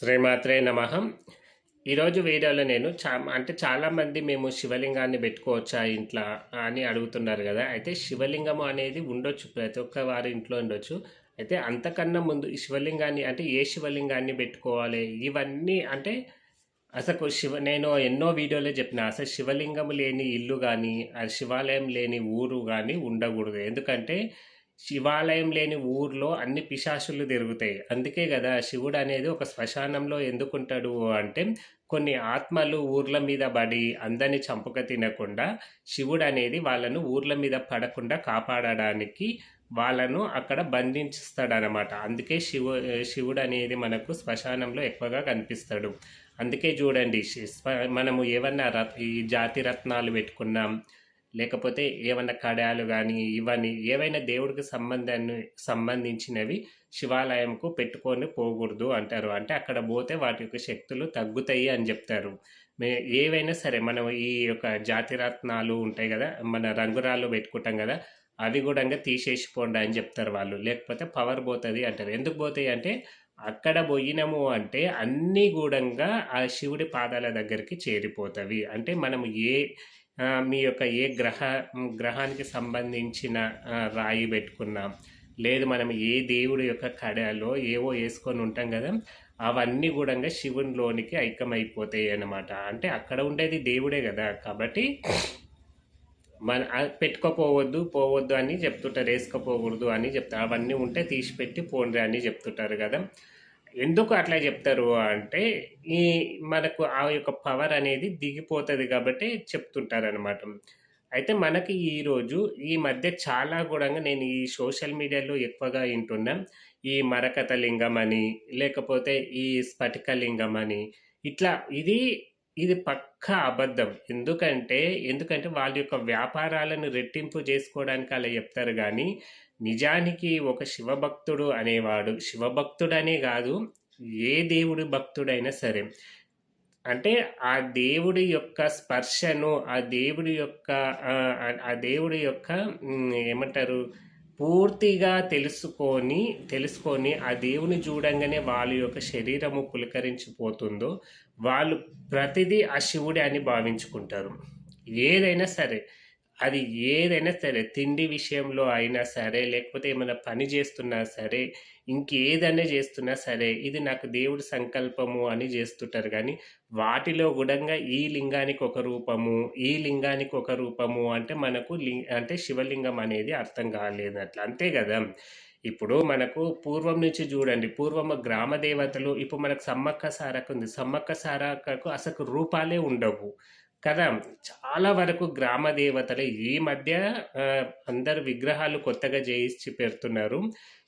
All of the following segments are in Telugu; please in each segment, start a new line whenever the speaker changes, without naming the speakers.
శ్రీమాత్రే నమ. ఈరోజు వీడియోలో నేను చా అంటే చాలామంది మేము శివలింగాన్ని పెట్టుకోవచ్చా ఇంట్లో అని అడుగుతున్నారు కదా. అయితే శివలింగము అనేది ఉండొచ్చు ప్రతి ఒక్క వారి ఇంట్లో ఉండొచ్చు. అయితే అంతకన్నా ముందు ఈ శివలింగాన్ని అంటే ఏ శివలింగాన్ని పెట్టుకోవాలి? ఇవన్నీ అంటే అసలు శివ నేను ఎన్నో వీడియోలో చెప్పిన అసలు శివలింగం లేని ఇల్లు కానీ శివాలయం లేని ఊరు కానీ ఉండకూడదు. ఎందుకంటే శివాలయం లేని ఊర్లో అన్ని పిశాచులు తిరుగుతాయి. అందుకే కదా శివుడు అనేది ఒక శ్మశానంలో ఎందుకుంటాడు అంటే కొన్ని ఆత్మలు ఊర్ల మీద పడి అందరిని చంపక తినకుండా శివుడు అనేది వాళ్ళను ఊర్ల మీద పడకుండా కాపాడడానికి వాళ్ళను అక్కడ బంధించుస్తాడనమాట. అందుకే శివు శివుడు అనేది మనకు శ్మశానంలో ఎక్కువగా కనిపిస్తాడు. అందుకే చూడండి మనము ఏమన్నా రత్ ఈ జాతి రత్నాలు పెట్టుకున్నాం లేకపోతే ఏమన్నా కడాలు కానీ ఇవన్నీ ఏవైనా దేవుడికి సంబంధాన్ని సంబంధించినవి శివాలయంకు పెట్టుకొని పోకూడదు అంటారు. అంటే అక్కడ పోతే వాటి యొక్క శక్తులు తగ్గుతాయి అని చెప్తారు. మే ఏవైనా సరే మనం ఈ యొక్క జాతిరత్నాలు ఉంటాయి కదా మన రంగురాళ్ళు పెట్టుకుంటాం కదా అవి కూడా తీసేసిపోండి అని చెప్తారు వాళ్ళు. లేకపోతే పవర్ పోతుంది అంటారు. ఎందుకు పోతాయి అంటే అక్కడ పోయినాము అంటే అన్నీ కూడా ఆ శివుడి పాదాల దగ్గరికి చేరిపోతవి. అంటే మనం ఏ మీ యొక్క ఏ గ్రహ గ్రహానికి సంబంధించిన రాయి పెట్టుకున్నాం. లేదు మనం ఏ దేవుడి యొక్క కడలో ఏవో వేసుకొని ఉంటాం కదా అవన్నీ కూడా శివునిలోనికి ఐక్యమైపోతాయి అన్నమాట. అంటే అక్కడ ఉండేది దేవుడే కదా కాబట్టి మన పెట్టుకోపోవద్దు పోవద్దు అని చెప్తుంటారు వేసుకోపోకూడదు అని చెప్తారు. అవన్నీ ఉంటే తీసిపెట్టి పోండి అని చెప్తుంటారు కదా. ఎందుకు అట్లా చెప్తారు అంటే ఈ మనకు ఆ యొక్క పవర్ అనేది దిగిపోతుంది కాబట్టి చెప్తుంటారు అనమాట అయితే మనకి ఈరోజు ఈ మధ్య చాలా కూడా నేను ఈ సోషల్ మీడియాలో ఎక్కువగా వింటున్నా. ఈ మరకత లింగం అని లేకపోతే ఈ స్ఫటిక లింగం అని. ఇట్లా ఇది ఇది పక్కా అబద్ధం. ఎందుకంటే ఎందుకంటే వాళ్ళ యొక్క వ్యాపారాలను రెట్టింపు చేసుకోవడానికి అలా చెప్తారు కానీ నిజానికి ఒక శివభక్తుడు అనేవాడు. శివభక్తుడనే కాదు ఏ దేవుడి భక్తుడైనా సరే. అంటే ఆ దేవుడి యొక్క స్పర్శను ఆ దేవుడి యొక్క ఆ, దేవుడి యొక్క ఏమంటారు పూర్తిగా తెలుసుకొని తెలుసుకొని ఆ దేవుని చూడంగానే వాళ్ళ యొక్క శరీరము పులకరించిపోతుందో వాళ్ళు ప్రతిదీ ఆ శివుడే అని భావించుకుంటారు. ఏదైనా సరే. అది ఏదైనా సరే తిండి విషయంలో అయినా సరే లేకపోతే ఏమైనా పని చేస్తున్నా సరే ఇంకేదైనా చేస్తున్నా సరే ఇది నాకు దేవుడి సంకల్పము అని చేస్తుంటారు. కానీ వాటిలో గుడంగా ఈ లింగానికి ఒక రూపము ఈ లింగానికి ఒక రూపము అంటే మనకు లింగ అంటే శివలింగం అనేది అర్థం కాలేదు అట్లా. అంతే కదా? ఇప్పుడు మనకు పూర్వం నుంచి చూడండి పూర్వం గ్రామ దేవతలు ఇప్పుడు మనకు సమ్మక్క సారక ఉంది. సమ్మక్క సారక్కకు అసలు రూపాలే ఉండవు. కదా చాలా వరకు గ్రామ దేవతలు ఈ మధ్య అందరు విగ్రహాలు కొత్తగా చేయించి పెడుతున్నారు.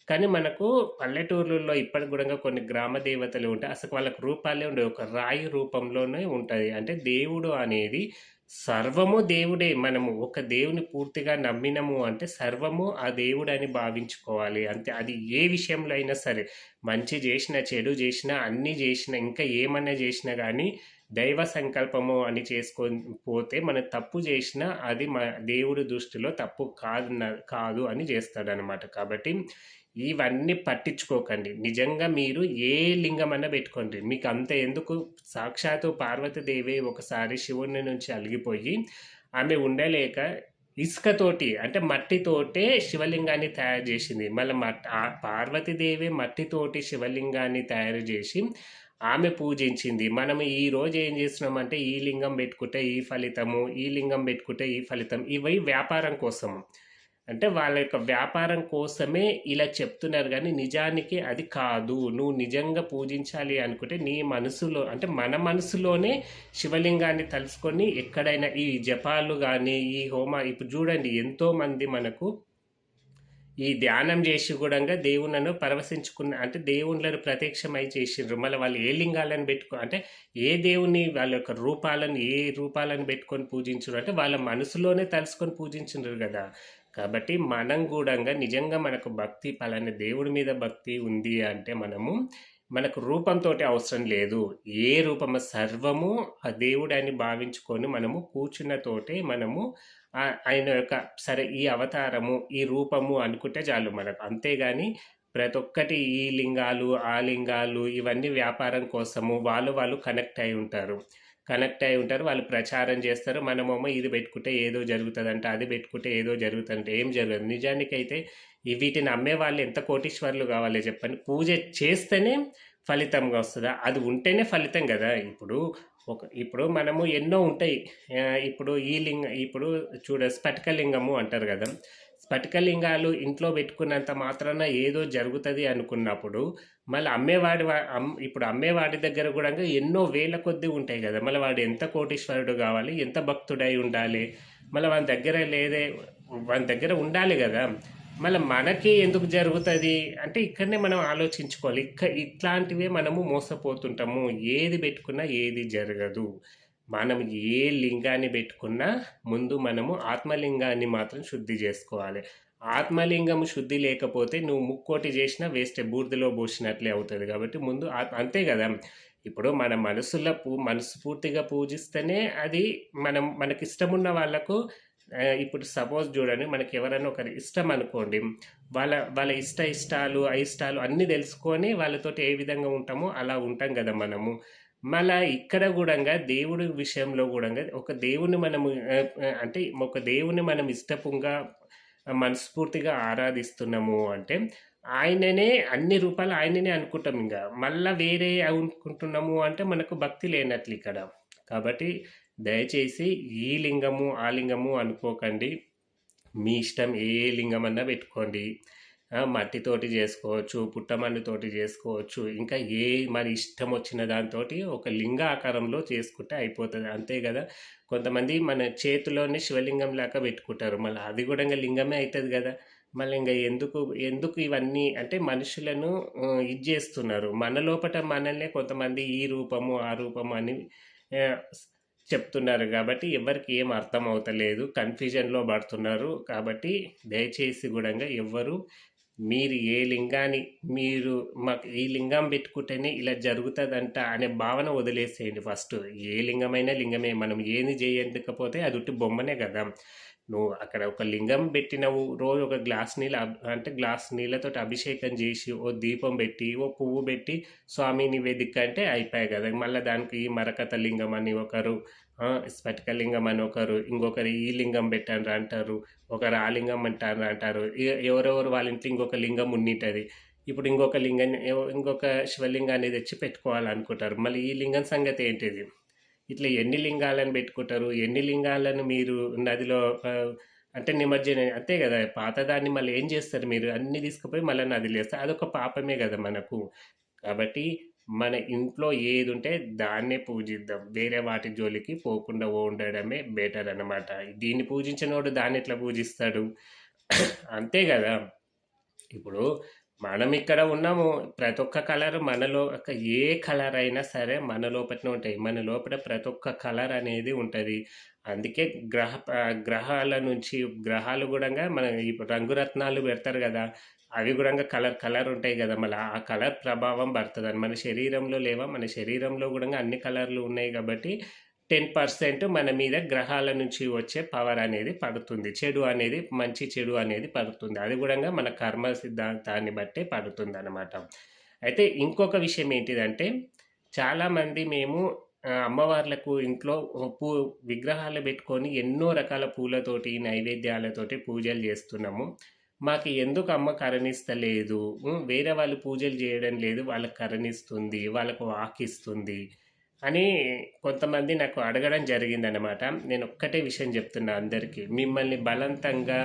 కానీ మనకు పల్లెటూర్లలో ఇప్పటికి కూడా కొన్ని గ్రామ దేవతలు ఉంటాయి అసలు వాళ్ళకి రూపాలే ఉండవు. ఒక రాయి రూపంలోనే ఉంటుంది అంటే దేవుడు అనేది సర్వము దేవుడే. మనము ఒక దేవుని పూర్తిగా నమ్మినము అంటే సర్వము ఆ దేవుడు అని భావించుకోవాలి. అంతే. అది ఏ విషయంలో అయినా సరే మంచి చేసిన చెడు చేసినా అన్నీ చేసిన ఇంకా ఏమన్నా చేసినా కానీ దైవ సంకల్పము అని చేసుకొని పోతే మనం తప్పు చేసినా అది మన దేవుడి దృష్టిలో తప్పు కాదు కాదు అని చేస్తాడనమాట కాబట్టి ఇవన్నీ పట్టించుకోకండి. నిజంగా మీరు ఏ లింగమన్నా పెట్టుకోండి. మీకు అంత ఎందుకు? సాక్షాత్తు పార్వతీదేవి ఒకసారి శివుని నుంచి అలిగిపోయి ఆమె ఉండలేక ఇసుకతోటి అంటే మట్టితోటే శివలింగాన్ని తయారు చేసింది. మళ్ళీ మట్ ఆ పార్వతీదేవి మట్టితోటి శివలింగాన్ని తయారు చేసి ఆమె పూజించింది. మనం ఈ రోజు ఏం చేస్తున్నామంటే ఈ లింగం పెట్టుకుంటే ఈ ఫలితము ఈ లింగం పెట్టుకుంటే ఈ ఫలితం. ఇవి వ్యాపారం కోసము. అంటే వాళ్ళ యొక్క వ్యాపారం కోసమే ఇలా చెప్తున్నారు కానీ నిజానికి అది కాదు. నువ్వు నిజంగా పూజించాలి అనుకుంటే నీ మనసులో అంటే మన మనసులోనే శివలింగాన్ని తలుసుకొని ఎక్కడైనా ఈ జపాలు కానీ ఈ హోమ ఇప్పుడు చూడండి ఎంతోమంది మనకు ఈ ధ్యానం చేసి కూడా దేవుళ్ళను పరవశించుకున్న అంటే దేవుళ్ళను ప్రత్యక్షమై చేసిండ్రు. మళ్ళీ వాళ్ళు ఏ లింగాలను పెట్టుకో అంటే ఏ దేవుని వాళ్ళ యొక్క రూపాలను ఏ రూపాలను పెట్టుకొని పూజించరు అంటే వాళ్ళ మనసులోనే తలుసుకొని పూజించిండ్రు కదా. కాబట్టి మనం కూడా నిజంగా మనకు భక్తి పలానా దేవుడి మీద భక్తి ఉంది అంటే మనము మనకు రూపంతో అవసరం లేదు. ఏ రూపము సర్వము ఆ దేవుడని భావించుకొని మనము కూర్చున్న తోటే మనము ఆయన యొక్క సరే ఈ అవతారము ఈ రూపము అనుకుంటే చాలు మనకు. అంతేగాని ప్రతి ఒక్కటి ఈ లింగాలు ఆ లింగాలు ఇవన్నీ వ్యాపారం కోసము వాళ్ళు వాళ్ళు కనెక్ట్ అయి ఉంటారు. కనెక్ట్ అయి ఉంటారు వాళ్ళు ప్రచారం చేస్తారు. మనమేమో ఇది పెట్టుకుంటే ఏదో జరుగుతుందంట అది పెట్టుకుంటే ఏదో జరుగుతుందంట ఏం జరగదు. నిజానికైతే వీటిని అమ్మే వాళ్ళు ఎంత కోటీశ్వర్లు కావాలి చెప్పండి. పూజ చేస్తేనే ఫలితంగా వస్తుందా? అది ఉంటేనే ఫలితం కదా. ఇప్పుడు ఒక ఇప్పుడు మనము ఎన్నో ఉంటాయి. ఇప్పుడు ఈ లింగ ఇప్పుడు చూడ స్ఫటికలింగము అంటారు కదా. స్ఫటికలింగాలు ఇంట్లో పెట్టుకున్నంత మాత్రాన ఏదో జరుగుతుంది అనుకున్నప్పుడు మళ్ళీ అమ్మేవాడి వా- అమ్- ఇప్పుడు అమ్మేవాడి దగ్గర కూడా ఎన్నో వేల కొద్దీ ఉంటాయి కదా. మళ్ళీ వాడు ఎంత కోటీశ్వరుడు కావాలి ఎంత భక్తుడై ఉండాలి మళ్ళీ వాని దగ్గర లేదే వాని దగ్గర ఉండాలి కదా. మళ్ళీ మనకి ఎందుకు జరుగుతుంది? అంటే ఇక్కడనే మనం ఆలోచించుకోవాలి. ఇక్క ఇట్లాంటివే మనము మోసపోతుంటాము. ఏది పెట్టుకున్నా ఏది జరగదు. మనం ఏ లింగాన్ని పెట్టుకున్నా ముందు మనము ఆత్మలింగాన్ని మాత్రం శుద్ధి చేసుకోవాలి. ఆత్మలింగం శుద్ధి లేకపోతే నువ్వు ముక్కోటి చేసినా వేస్ట్ బూర్దిలో పోసినట్లే అవుతుంది. కాబట్టి ముందు అంతే కదా. ఇప్పుడు మన మనసులో పూ మనస్ఫూర్తిగా పూజిస్తేనే అది మనం మనకి ఇష్టమున్న వాళ్ళకు ఇప్పుడు సపోజ్ చూడండి మనకి ఎవరైనా ఒకరి ఇష్టం అనుకోండి వాళ్ళ వాళ్ళ ఇష్ట ఇష్టాలు అయిష్టాలు అన్నీ తెలుసుకొని వాళ్ళతోటి ఏ విధంగా ఉంటామో అలా ఉంటాం కదా మనము. మళ్ళా ఇక్కడ కూడా దేవుడి విషయంలో కూడా ఒక దేవుని మనము అంటే ఒక దేవుని మనం ఇష్టపంగా మనస్ఫూర్తిగా ఆరాధిస్తున్నాము అంటే ఆయననే అన్ని రూపాయలు ఆయననే అనుకుంటాం ఇంకా మళ్ళా వేరే అనుకుంటున్నాము అంటే మనకు భక్తి లేనట్లు ఇక్కడ. కాబట్టి దయచేసి ఈ లింగము ఆ లింగము అనుకోకండి. మీ ఇష్టం ఏ లింగం అన్నా పెట్టుకోండి. మట్టితోటి చేసుకోవచ్చు పుట్టమన్నుతోటి చేసుకోవచ్చు. ఇంకా ఏ మన ఇష్టం వచ్చిన దాంతో ఒక లింగ ఆకారంలో చేసుకుంటే అయిపోతుంది. అంతే కదా? కొంతమంది మన చేతిలోనే శివలింగం లాగా పెట్టుకుంటారు. మళ్ళీ అది కూడా ఇంకా లింగమే అవుతుంది కదా? మళ్ళీ ఇంకా ఎందుకు ఎందుకు ఇవన్నీ అంటే మనుషులను ఇది చేస్తున్నారు. మన లోపల మనల్నే కొంతమంది ఈ రూపము ఆ రూపము అని చెప్తున్నారు కాబట్టి ఎవరికి ఏం అర్థం అవుతలేదు. కన్ఫ్యూజన్లో పడుతున్నారు కాబట్టి దయచేసి కూడా ఎవ్వరు మీరు ఏ లింగాన్ని మీరు మాకు ఈ లింగం పెట్టుకుంటేనే ఇలా జరుగుతుందంట అనే భావన వదిలేసేయండి ఫస్ట్. ఏ లింగమైనా లింగమే మనం ఏది చేయకపోతే అది ఉట్టి బొమ్మనే కదా. నువ్వు అక్కడ ఒక లింగం పెట్టినవు రోజు ఒక గ్లాస్ నీళ్ళ అంటే గ్లాస్ నీళ్ళతో అభిషేకం చేసి ఓ దీపం పెట్టి ఓ పువ్వు పెట్టి స్వామి నివేదిక అంటే అయిపోయాయి కదా. మళ్ళీ దానికి ఈ మరకత లింగం అని ఒకరు స్ఫటిక లింగం అని ఒకరు ఇంకొకరు ఈ లింగం పెట్టండి అంటారు ఒకరు ఆ లింగం అంటారు అంటారు. ఎవరెవరు వాళ్ళ ఇంట్లో ఇంకొక లింగం ఉండింటుంది ఇప్పుడు ఇంకొక లింగాన్ని ఇంకొక శివలింగాన్ని తెచ్చి పెట్టుకోవాలనుకుంటారు. మళ్ళీ ఈ లింగం సంగతి ఏంటిది? ఇట్లా ఎన్ని లింగాలను పెట్టుకుంటారు? ఎన్ని లింగాలను మీరు నదిలో అంటే నిమజ్జనం అంతే కదా పాతదాన్ని మళ్ళీ ఏం చేస్తారు మీరు? అన్ని తీసుకుపోయి మళ్ళీ నదిలో వేస్తారు అదొక పాపమే కదా మనకు. కాబట్టి మన ఇంట్లో ఏది ఉంటే దాన్నే పూజిద్దాం. వేరే వాటి జోలికి పోకుండా ఉండడమే బెటర్ అన్నమాట. దీన్ని పూజించినోడు దాన్ని ఎట్లా పూజిస్తాడు? అంతే కదా. ఇప్పుడు మనం ఇక్కడ ఉన్నాము ప్రతి ఒక్క కలర్ మనలో ఒక ఏ కలర్ అయినా సరే మన లోపలనే ఉంటాయి. మన లోపల ప్రతి ఒక్క కలర్ అనేది ఉంటుంది. అందుకే గ్రహ గ్రహాల నుంచి గ్రహాలు కూడా మన ఈ రంగురత్నాలు పెడతారు కదా అవి కూడా కలర్ కలర్ ఉంటాయి కదా. మళ్ళీ ఆ కలర్ ప్రభావం పడుతుంది. మన శరీరంలో లేవా? మన శరీరంలో కూడా అన్ని కలర్లు ఉన్నాయి కాబట్టి టెన్ పర్సెంట్ మన మీద గ్రహాల నుంచి వచ్చే పవర్ అనేది పడుతుంది. చెడు అనేది మంచి చెడు అనేది పడుతుంది. అది కూడా మన కర్మ సిద్ధాంతాన్ని బట్టే పడుతుంది అనమాట అయితే ఇంకొక విషయం ఏంటిదంటే చాలామంది మేము అమ్మవార్లకు ఇంట్లో పూ విగ్రహాలు పెట్టుకొని ఎన్నో రకాల పూలతోటి నైవేద్యాలతోటి పూజలు చేస్తున్నాము. మాకు ఎందుకు అమ్మ కరణిస్తలేదు? వేరే వాళ్ళు పూజలు చేయడం లేదు వాళ్ళకి కరణిస్తుంది వాళ్ళకు వాకిస్తుంది. అని కొంతమంది నాకు అడగడం జరిగిందనమాట నేను ఒక్కటే విషయం చెప్తున్నా అందరికీ. మిమ్మల్ని బలవంతంగా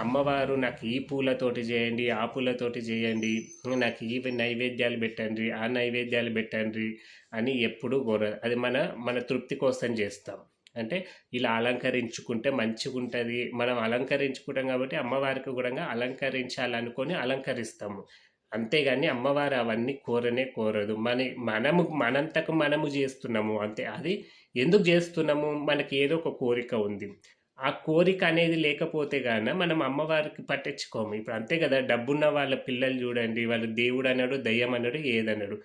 అమ్మవారు నాకు ఈ పూలతోటి చేయండి ఆ పూలతోటి చేయండి నాకు ఈ నైవేద్యాలు పెట్టండి ఆ నైవేద్యాలు పెట్టండి అని ఎప్పుడూ కోరదు అది మన మన తృప్తి కోసం చేస్తాం. అంటే ఇలా అలంకరించుకుంటే మంచిగా ఉంటుంది మనం అలంకరించుకుంటాం కాబట్టి అమ్మవారికి కూడా అలంకరించాలనుకొని అలంకరిస్తాము. అంతేగాని అమ్మవారు అవన్నీ కోరనే కోరదు. మన మనము మనంతకు మనము చేస్తున్నాము అంతే. అది ఎందుకు చేస్తున్నాము? మనకి ఏదో ఒక కోరిక ఉంది. ఆ కోరిక అనేది లేకపోతే గాన మనం అమ్మవారికి పట్టించుకోము. ఇప్పుడు అంతే కదా డబ్బున్న వాళ్ళ పిల్లలు చూడండి వాళ్ళు దేవుడు అన్నాడు దయ్యం అన్నాడు ఏదన్నాడు.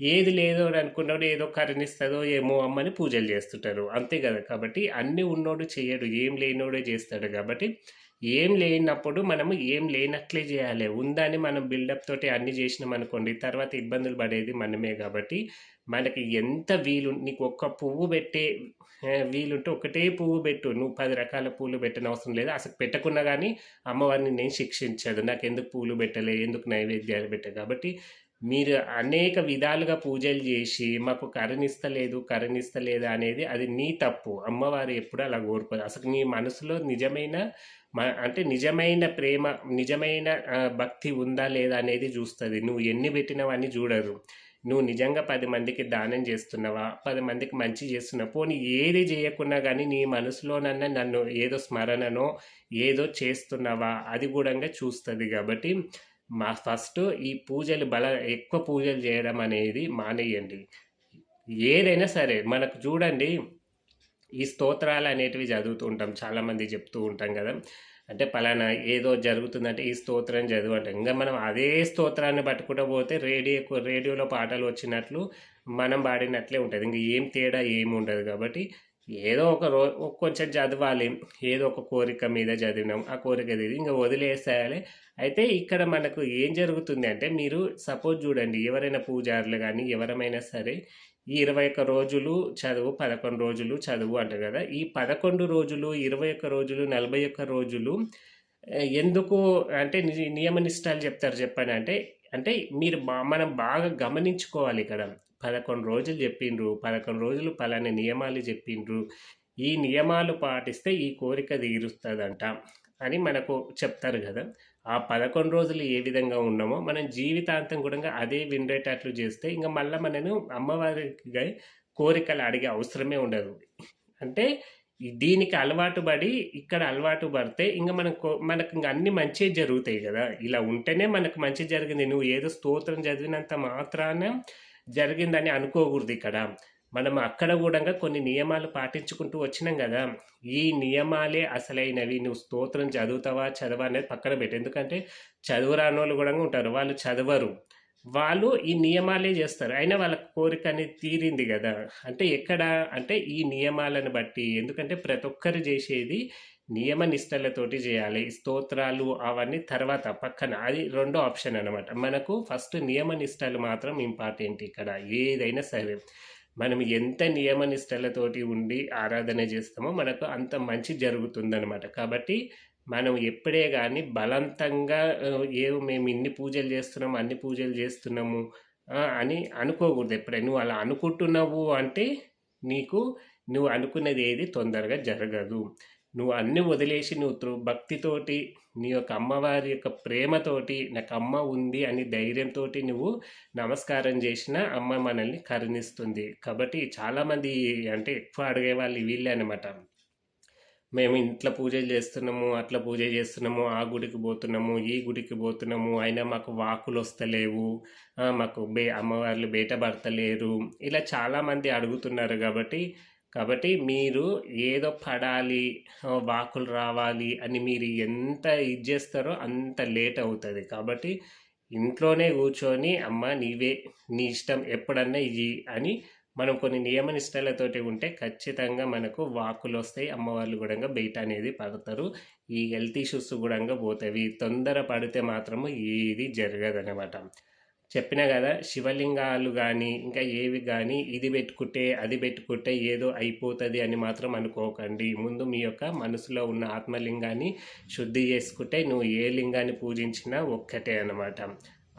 ఏది లేదో అనుకున్నాడు ఏదో కరణిస్తుందో ఏమో అమ్మని పూజలు చేస్తుంటారు. అంతే కదా కాబట్టి అన్నీ ఉన్నోడు చేయడు ఏం లేనోడే చేస్తాడు కాబట్టి ఏం లేనప్పుడు మనము ఏం లేనట్లే చేయాలి. ఉందని మనం బిల్డప్ తోటి అన్ని చేసినాం అనుకోండి తర్వాత ఇబ్బందులు పడేది మనమే కాబట్టి మనకి ఎంత వీలు నీకు ఒక్క పువ్వు పెట్టే వీలుంటే ఒకటే పువ్వు పెట్టు. నువ్వు పది రకాల పూలు పెట్టని అవసరం లేదు. అసలు పెట్టకున్నా కానీ అమ్మవారిని నేను శిక్షించదు. నాకు ఎందుకు పూలు పెట్టలే? ఎందుకు నైవేద్యాలు పెట్టే కాబట్టి మీరు అనేక విధాలుగా పూజలు చేసి మాకు కరుణిస్తలేదు కరుణిస్తలేదు అనేది అది నీ తప్పు. అమ్మవారు ఎప్పుడు అలా కోరుకోదు అసలు నీ మనసులో నిజమైన మ- అంటే నిజమైన ప్రేమ నిజమైన భక్తి ఉందా లేదా అనేది చూస్తుంది. నువ్వు ఎన్ని పెట్టినావని చూడదు నువ్వు నిజంగా పది మందికి దానం చేస్తున్నావా? పది మందికి మంచి చేస్తున్నావు? పోనీ ఏది చేయకున్నా కానీ నీ మనసులోనన్నా నన్ను ఏదో స్మరణనో ఏదో చేస్తున్నావా? అది కూడా చూస్తుంది కాబట్టి మా ఫస్ట్ ఈ పూజలు బల ఎక్కువ పూజలు చేయడం అనేది మానేయండి. ఏదైనా సరే మనకు చూడండి ఈ స్తోత్రాలు అనేటివి చదువుతూ ఉంటాం. చాలామంది చెప్తూ ఉంటాం కదా. అంటే పలానా ఏదో జరుగుతుందంటే ఈ స్తోత్రం చదువు ఇంకా మనం అదే స్తోత్రాన్ని పట్టుకుంటూ పోతే రేడియో రేడియోలో పాటలు వచ్చినట్లు మనం పాడినట్లే ఉంటుంది. ఇంకా ఏం తేడా ఏమి ఉండదు కాబట్టి ఏదో ఒక రో కొంచెం చదవాలి ఏదో ఒక కోరిక మీద చదివినాం ఆ కోరిక ఇది ఇంకా వదిలేసేయాలి. అయితే ఇక్కడ మనకు ఏం జరుగుతుంది అంటే మీరు సపోజ్ చూడండి ఎవరైనా పూజారులు కానీ ఎవరమైనా సరే ఈ ఇరవై ఒక్క రోజులు చదువు పదకొండు రోజులు చదువు అంటారు కదా ఈ పదకొండు రోజులు ఇరవై ఒక్క రోజులు నలభై ఒక్క రోజులు ఎందుకు అంటే ని- నియమ నిష్టాలు చెప్తారు చెప్పాను అంటే అంటే మీరు బా మనం బాగా గమనించుకోవాలి ఇక్కడ. పదకొండు రోజులు చెప్పిండ్రు పదకొండు రోజులు పలానా నియమాలు చెప్పిండ్రు. ఈ నియమాలు పాటిస్తే ఈ కోరిక తీరుస్తుందంట అని మనకు చెప్తారు కదా. ఆ పదకొండు రోజులు ఏ విధంగా ఉన్నామో మనం జీవితాంతం కూడా అదే విండేటట్లు చేస్తే ఇంకా మళ్ళీ మనను అమ్మవారికి కోరికలు అడిగే అవసరమే ఉండదు. అంటే దీనికి అలవాటు పడి ఇక్కడ అలవాటు పడితే ఇంకా మనకు మనకు ఇంకా అన్ని మంచి జరుగుతాయి కదా. ఇలా ఉంటేనే మనకు మంచి జరిగింది. నువ్వు ఏదో స్తోత్రం చదివినంత మాత్రాన జరిగిందని అనుకోకూడదు ఇక్కడ. మనం అక్కడ కూడా కొన్ని నియమాలు పాటించుకుంటూ వచ్చినాం కదా ఈ నియమాలే అసలైనవి. నువ్వు స్తోత్రం చదువుతావా చదవా అనేది పక్కన పెట్టు. ఎందుకంటే చదువురాని వాళ్ళు కూడా ఉంటారు. వాళ్ళు చదవరు. వాళ్ళు ఈ నియమాలే చేస్తారు. అయినా వాళ్ళ కోరిక అనేది తీరింది కదా. అంటే ఎక్కడ? అంటే ఈ నియమాలను బట్టి. ఎందుకంటే ప్రతి ఒక్కరు చేసేది నియమ నిష్టలతోటి చేయాలి. స్తోత్రాలు అవన్నీ తర్వాత పక్కన. అది రెండో ఆప్షన్ అన్నమాట. మనకు ఫస్ట్ నియమ నిష్టలు మాత్రం ఇంపార్టెంట్ ఇక్కడ. ఏదైనా సరే. మనం ఎంత నియమ నిష్టలతోటి ఉండి ఆరాధన చేస్తామో మనకు అంత మంచి జరుగుతుందన్నమాట. కాబట్టి మనం ఎప్పుడే కానీ బలవంతంగా ఆ, మేము ఇన్ని పూజలు చేస్తున్నాము అన్ని పూజలు చేస్తున్నాము అని అనుకోకూడదు ఎప్పుడే నువ్వు అలా అనుకుంటున్నావు అంటే నీకు నువ్వు అనుకున్నది ఏది తొందరగా జరగదు. నువ్వు అన్ని వదిలేసి నువ్వు త్రు- భక్తితోటి నీ యొక్క అమ్మవారి యొక్క ప్రేమతోటి నాకు అమ్మ ఉంది అని ధైర్యంతో నువ్వు నమస్కారం చేసిన అమ్మ మనల్ని కరుణిస్తుంది. కాబట్టి చాలామంది అంటే ఎక్కువ అడిగే వాళ్ళు వీళ్ళే అనమాట మేము ఇంట్లో పూజలు చేస్తున్నాము అట్లా పూజ చేస్తున్నాము ఆ గుడికి పోతున్నాము ఈ గుడికి పోతున్నాము అయినా మాకు వాకులు వస్తలేవు మాకు బే అమ్మవార్లు బయట పడతలేరు. ఇలా చాలామంది అడుగుతున్నారు కాబట్టి కాబట్టి మీరు ఏదో పడాలి వాకులు రావాలి అని మీరు ఎంత ఇది చేస్తారో అంత లేట్ అవుతుంది. కాబట్టి ఇంట్లోనే కూర్చొని అమ్మ నీవే నీ ఇష్టం ఎప్పుడన్నా ఇవి అని మనం కొన్ని నియమ నిష్టలతోటి ఉంటే ఖచ్చితంగా మనకు వాకులు వస్తాయి అమ్మవార్లు కూడా బయట అనేది పడతారు. ఈ హెల్త్ ఇష్యూస్ కూడా పోతాయి. తొందర పడితే మాత్రము ఏది జరగదనమాట చెప్పినా కదా శివలింగాలు కానీ ఇంకా ఏవి కానీ ఇది పెట్టుకుంటే అది పెట్టుకుంటే ఏదో అయిపోతుంది అని మాత్రం అనుకోకండి. ముందు మీ యొక్క మనసులో ఉన్న ఆత్మలింగాన్ని శుద్ధి చేసుకుంటే నువ్వు ఏ లింగాన్ని పూజించినా ఒక్కటే అనమాట